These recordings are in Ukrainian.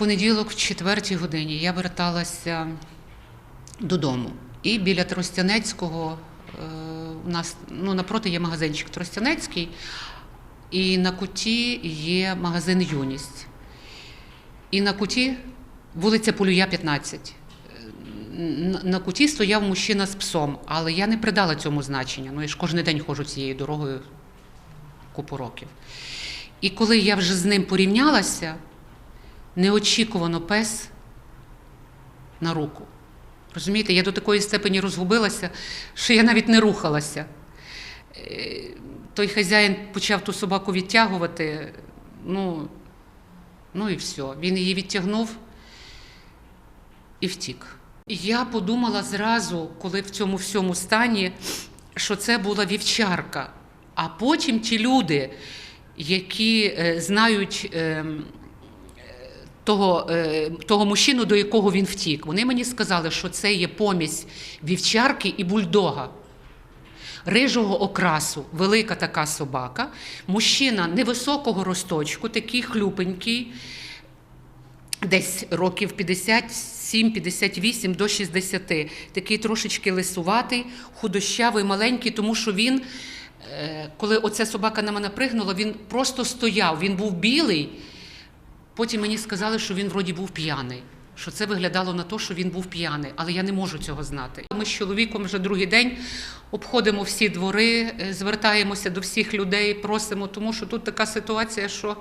понеділок, в четвертій годині, я верталася додому. І біля Тростянецького е, у нас ну, напроти є магазинчик Тростянецький, і на куті є магазин Юність. І на куті вулиця Полюя, 15. На куті стояв мужчина з псом, але я не придала цьому значення. Ну, я ж кожен день ходжу цією дорогою купу років. І коли я вже з ним порівнялася, неочікувано пес на руку. Розумієте, я до такої степені розгубилася, що я навіть не рухалася. Е, Той хазяїн почав ту собаку відтягувати, ну, ну і все. Він її відтягнув і втік. Я подумала зразу, коли в цьому всьому стані, що це була вівчарка. А потім ті люди, які е, знають е, того, е, того мужчину, до якого він втік, вони мені сказали, що це є помість вівчарки і бульдога. Рижого окрасу, велика така собака, мужчина невисокого росточку, такий хлюпенький, десь років 57-58 до 60. Такий трошечки лисуватий, худощавий, маленький, тому що він, е, коли оця собака на мене пригнула, він просто стояв, він був білий. Потім мені сказали, що він вроді був п'яний. Що це виглядало на те, що він був п'яний, але я не можу цього знати. Ми з чоловіком вже другий день обходимо всі двори, е, звертаємося до всіх людей, просимо, тому що тут така ситуація, що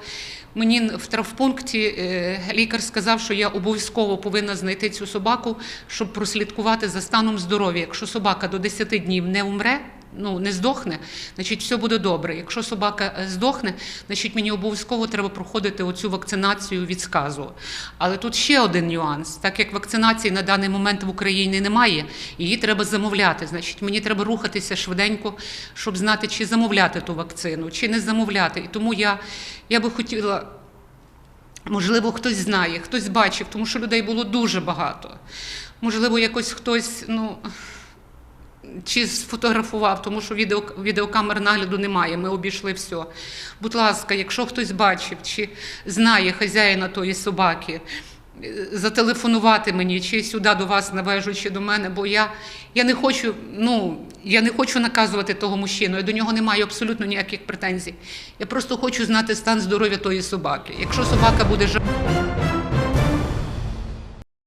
мені в травпункті е, лікар сказав, що я обов'язково повинна знайти цю собаку, щоб прослідкувати за станом здоров'я. Якщо собака до 10 днів не умре, ну не здохне, значить все буде добре. Якщо собака е, здохне, значить мені обов'язково треба проходити оцю вакцинацію від сказу. Але тут ще один нюанс: так як вакцинації на даний момент в Україні немає, її треба замовляти. Значить, мені треба рухатися швиденько, щоб знати, чи замовляти ту вакцину, чи не замовляти. І тому я, я би хотіла. Можливо, хтось знає, хтось бачив, тому що людей було дуже багато. Можливо, якось хтось, ну. Чи сфотографував, тому що відео, відеокамер нагляду немає, ми обійшли все. Будь ласка, якщо хтось бачив чи знає хазяїна тої собаки, е, зателефонувати мені, чи сюди до вас на вежу, чи до мене, бо я, я не хочу, ну, я не хочу наказувати того мужчину, я до нього не маю абсолютно ніяких претензій. Я просто хочу знати стан здоров'я тої собаки. Якщо собака буде жива.